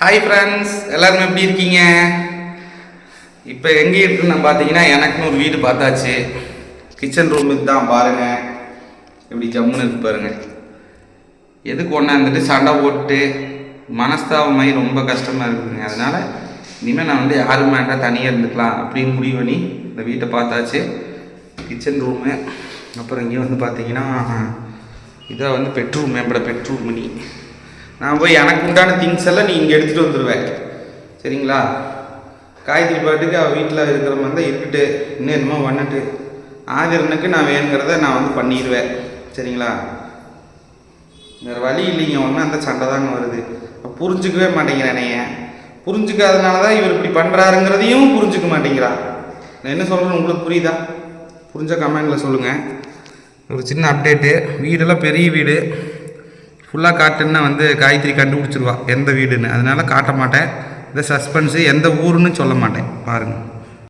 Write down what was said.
Hi friends எல்லாருமே எப்படி இருக்கீங்க? இப்போ எங்கே இருக்குன்னு பார்த்தீங்கன்னா எனக்குன்னு ஒரு வீடு பார்த்தாச்சு. கிச்சன் ரூம் தான் பாருங்கள் எப்படி ஜம்முன்னு இருக்கு பாருங்கள் எதுக்கு ஒன்றாந்துட்டு சண்டை போட்டு மனஸ்தாபமாகி ரொம்ப கஷ்டமாக இருக்குதுங்க. அதனால் இனிமேல் நான் வந்து யாரும் வேண்டாம் தனியாக இருந்துக்கலாம் அப்படின்னு முடிவு பண்ணி இந்த வீட்டை பார்த்தாச்சு. கிச்சன் ரூமு அப்புறம் இங்கே வந்து பார்த்தீங்கன்னா இதான் வந்து பெட்ரூம் என்னோட பெட்ரூம் மணி. நான் போய் எனக்கு உண்டான திங்ஸ் எல்லாம் நீ இங்கே எடுத்துகிட்டு வந்துடுவேன் சரிங்களா? காய்கறி பாட்டுக்கு அவள் வீட்டில் இருக்கிற மாதிரி தான் இருக்கட்டு இன்னும் என்னமோ பண்ணிட்டு ஆதிரனுக்கு நான் வேணுங்கிறத நான் வந்து பண்ணிடுவேன் சரிங்களா? வேறு வழி இல்லைங்க ஒன்றும் அந்த சண்டை தாங்க வருது. அப்ப புரிஞ்சுக்கவே மாட்டேங்கிறானேங்க புரிஞ்சுக்காதனால தான் இவர் இப்படி பண்ணுறாருங்கிறதையும் புரிஞ்சுக்க மாட்டேங்கிறா. நான் என்ன சொல்கிறேன் உங்களுக்கு புரியுதா? புரிஞ்ச கமெண்டில் சொல்லுங்கள் ஒரு சின்ன அப்டேட்டு வீடெல்லாம் பெரிய வீடு. ஃபுல்லாக காட்டுன்னா வந்து காயத்ரி கண்டுபிடிச்சிருவா எந்த வீடுன்னு. அதனால காட்ட மாட்டேன் இந்த சஸ்பென்ஸு எந்த ஊருன்னு சொல்ல மாட்டேன். பாருங்கள்